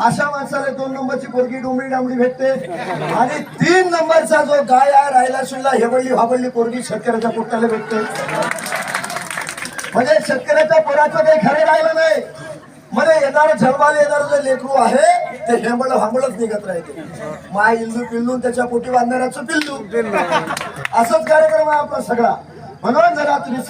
अशा माणसाला दोन नंबरची पोरगी डोंबडी डांबडी भेटते. आणि तीन नंबरचा जो गाय आहे राहिला सुनला हेवडली हाबळली पोरगी शेतकऱ्याच्या पोट्याला भेटते. म्हणजे शेतकऱ्याच्या पोराचं काही खरं राहिलं नाही. म्हणजे येणार झलमाल येणार जे लेकरू आहे ते हेंबळ हांबळच निघत राहते. माय इल्लू पिल्लू त्याच्या पोटी बांधणाऱ्याचं पिल्लू. असंच कार्यक्रम आहे आपला सगळा. म्हणून जरा तुम्ही